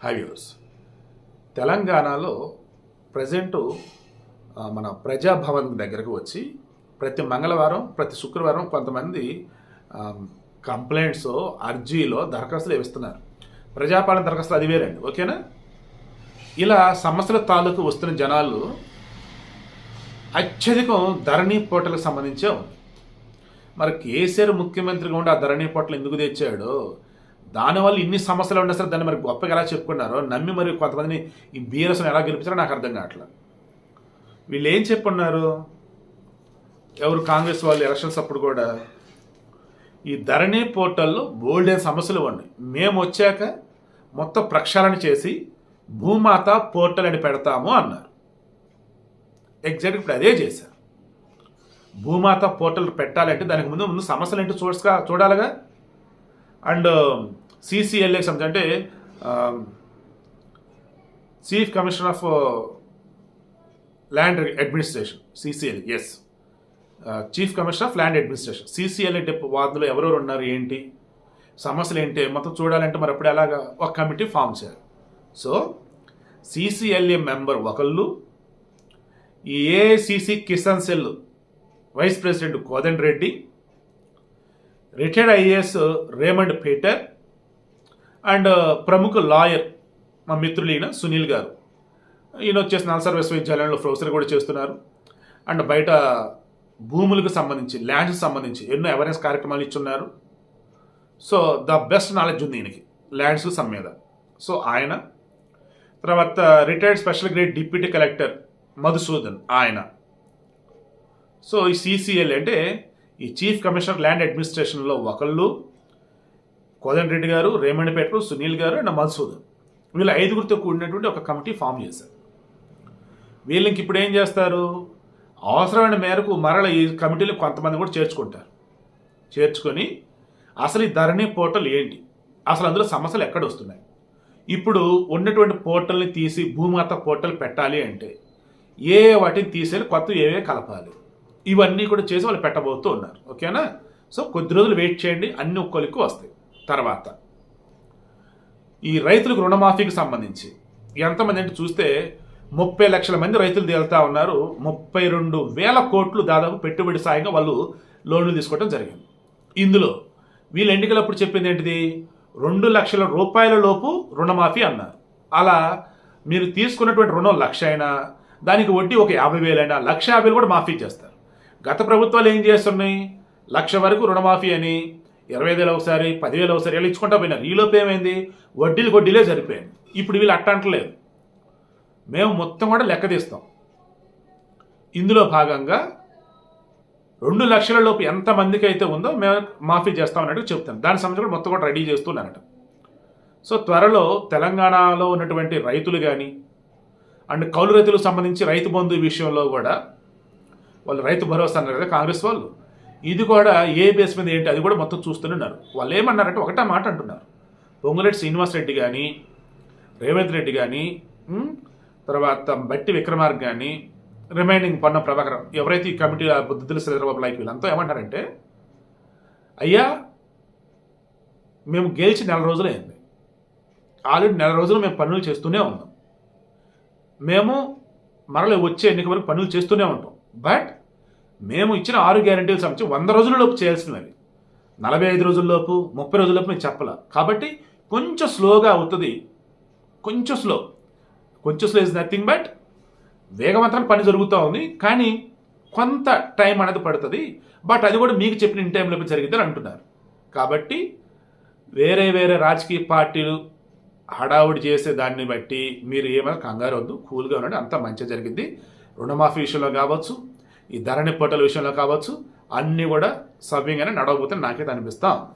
హైవ్యూస్ తెలంగాణలో ప్రజెంటు మన ప్రజాభవన్ దగ్గరకు వచ్చి ప్రతి మంగళవారం ప్రతి శుక్రవారం కొంతమంది కంప్లైంట్స్ అర్జీలో దరఖాస్తులు ఇస్తున్నారు ప్రజాపాలన దరఖాస్తులు అది వేరండి ఓకేనా? ఇలా సమస్యల తాలూకు వస్తున్న జనాలు అత్యధికం ధరణి పోటలకు సంబంధించే ఉంది మరి కేసీఆర్ ముఖ్యమంత్రిగా ఉండి ఆ ధరణి పోటలు ఎందుకు తెచ్చాడో? దానివల్ల ఇన్ని సమస్యలు ఉన్నా సరే దాన్ని మరి గొప్పగా ఎలా చెప్పుకున్నారో నమ్మి మరి కొంతమందిని ఈ బీఆర్ఎస్ని ఎలా గెలిపించారో నాకు అర్థం కావట్లేదు. వీళ్ళు ఏం చెప్పున్నారు? ఎవరు కాంగ్రెస్ వాళ్ళు ఎలక్షన్స్ అప్పుడు కూడా ఈ ధరణి పోర్టల్లో బోల్డెన్ సమస్యలు ఉన్నాయి మేము వచ్చాక మొత్తం ప్రక్షాళన చేసి భూమాత పోర్టల్ అని పెడతాము అన్నారు. ఎగ్జాక్ట్ ఇప్పుడు అదే చేశారు. భూమాత పోర్టల్ పెట్టాలంటే దానికి ముందు ముందు సమస్యలు ఏంటో చూడగా చూడాలిగా. అండ్ um, సిసిఎల్ఏ సంబంధించి అంటే chief commissioner of land administration CCL S chief commissioner of land administration CCL అంటే వార్డులో ఎవరెవరు ఉన్నారు ఏంటి సమస్యలు ఏంటి మొత్తం చూడాలంటే మరి అప్పుడు ఎలాగా ఒక కమిటీ ఫామ్ చేయాలి. సో సిసిఎల్ఏ మెంబర్ ఒకళ్ళు ఈ AICC Kisan cell vice president Kodand Reddy retired IAS Raymond Peter and ప్రముఖ లాయర్ మా మిత్రులు ఈయన సునీల్ గారు. ఈయన వచ్చేసి నల్సార్ విశ్వవిద్యాలయంలో ప్రొఫెసర్ కూడా చేస్తున్నారు. అండ్ బయట భూములకు సంబంధించి ల్యాండ్స్కి సంబంధించి ఎన్నో అవేర్నెస్ కార్యక్రమాలు ఇచ్చున్నారు. సో ద బెస్ట్ నాలెడ్జ్ ఉంది ఈయనకి ల్యాండ్స్ సమ్ మీద. సో ఆయన. తర్వాత retired special grade deputy collector Madhusudan ఆయన. సో ఈ సిసిఎల్ అంటే ఈ చీఫ్ కమిషనర్ ల్యాండ్ అడ్మినిస్ట్రేషన్లో ఒకళ్ళు కోదండ రెడ్డి గారు రేమండ్ పేటర్ సునీల్ గారు అండ్ మల్సూద్ వీళ్ళు ఐదుగురితో కూడినటువంటి ఒక కమిటీ ఫామ్ చేశారు. వీళ్ళకి ఇప్పుడు ఏం చేస్తారు? అవసరమైన మేరకు మరల ఈ కమిటీలో కొంతమంది కూడా చేర్చుకుంటారు. చేర్చుకొని అసలు ఈ ధరణి పోర్టల్ ఏంటి? అసలు అందులో సమస్యలు ఎక్కడ వస్తున్నాయి? ఇప్పుడు ఉన్నటువంటి పోర్టల్ని తీసి భూమాత పోర్టల్ పెట్టాలి అంటే ఏ వాటిని తీసేయాలి కొత్త ఏవే కలపాలి? ఇవన్నీ కూడా చేసి వాళ్ళు పెట్టబోతూ ఉన్నారు. ఓకేనా? సో కొద్ది రోజులు వెయిట్ చేయండి. అన్ని ఒక్కొలికి వస్తాయి. తర్వాత ఈ రైతులకు రుణమాఫీకి సంబంధించి ఎంతమంది అంటే చూస్తే ముప్పై లక్షల మంది రైతులు తేలుతా ఉన్నారు. ముప్పై రెండు వేల కోట్లు దాదాపు పెట్టుబడి సాయంగా వాళ్ళు లోన్లు తీసుకోవడం జరిగింది. ఇందులో వీళ్ళు ఎన్నికలప్పుడు చెప్పింది ఏంటిది? రెండు లక్షల రూపాయల లోపు రుణమాఫీ అన్నారు. అలా మీరు తీసుకున్నటువంటి రుణం లక్ష అయినా దానికి వడ్డీ ఒక యాభై వేలైనా లక్ష యాభై కూడా మాఫీ చేస్తారు. గత ప్రభుత్వాలు ఏం చేస్తున్నాయి? లక్ష వరకు రుణమాఫీ అని ఇరవై వేలు ఒకసారి పదివేలు ఒకసారి ఇలా ఇచ్చుకుంటా పోయినారు. ఈలోపు ఏమైంది? వడ్డీలు వడ్డీలే సరిపోయింది ఇప్పుడు వీళ్ళు అట్ట అంటలేదు మేము మొత్తం కూడా లెక్క తీస్తాం. ఇందులో భాగంగా రెండు లక్షల లోపు ఎంతమందికి అయితే ఉందో మేము మాఫీ చేస్తాం అన్నట్టు చెప్తాను. దాని సంబంధించి కూడా మొత్తం కూడా రెడీ చేస్తున్నారట. సో త్వరలో తెలంగాణలో ఉన్నటువంటి రైతులు కానీ అండ్ కౌలు రైతులకు సంబంధించి రైతు బంధు విషయంలో కూడా వాళ్ళు రైతు భరోసా అన్నారు కదా కాంగ్రెస్ వాళ్ళు. ఇది కూడా ఏ బేస్ మీద ఏంటి అది కూడా మొత్తం చూస్తున్నారు వాళ్ళు ఏమన్నారంటే ఒకటే మాట అంటున్నారు. పొంగులేటి శ్రీనివాస్ రెడ్డి కానీ రేవంత్ రెడ్డి కానీ తర్వాత బట్టి విక్రమార్క్ కానీ రిమైనింగ్ పన్న ప్రభాకర్ ఎవరైతే ఈ కమిటీ బుద్ధుల శ్రీధరబాబు లైక్ వీళ్ళంతా ఏమంటారంటే అయ్యా మేము గెలిచి నెల రోజులైంది ఆల్రెడీ నెల రోజులు మేము పనులు చేస్తూనే ఉన్నాం. మేము మరల వచ్చే ఎన్నిక వరకు పనులు చేస్తూనే ఉంటాం. బట్ మేము ఇచ్చిన ఆరు గ్యారంటీలు సంబంధించి వంద రోజులలోపు చేయాల్సినవి. నలభై ఐదు రోజుల్లోపు ముప్పై రోజుల్లోపు మేము చెప్పాల. కాబట్టి కొంచెం స్లోగా అవుతుంది. కొంచెం స్లో. కొంచెం స్లో ఇస్ నథింగ్ బట్ వేగవంతమైన పని జరుగుతూ ఉంది. కానీ కొంత టైం అనేది పడుతుంది. బట్ అది కూడా మీకు చెప్పిన ఇన్ టైంలో జరిగిందని అంటున్నారు. కాబట్టి వేరే వేరే రాజకీయ పార్టీలు హడావుడి చేసే దాన్ని బట్టి మీరు ఏమైనా కంగారు వద్దు కూల్గా ఉండండి. అంతా మంచిగా జరిగింది రుణమాఫీ విషయంలో కావచ్చు ఈ ధరణి పట్టల విషయంలో కావచ్చు అన్నీ కూడా సవ్యంగానే నడవబోతే నాకైతే అనిపిస్తా ఉంది.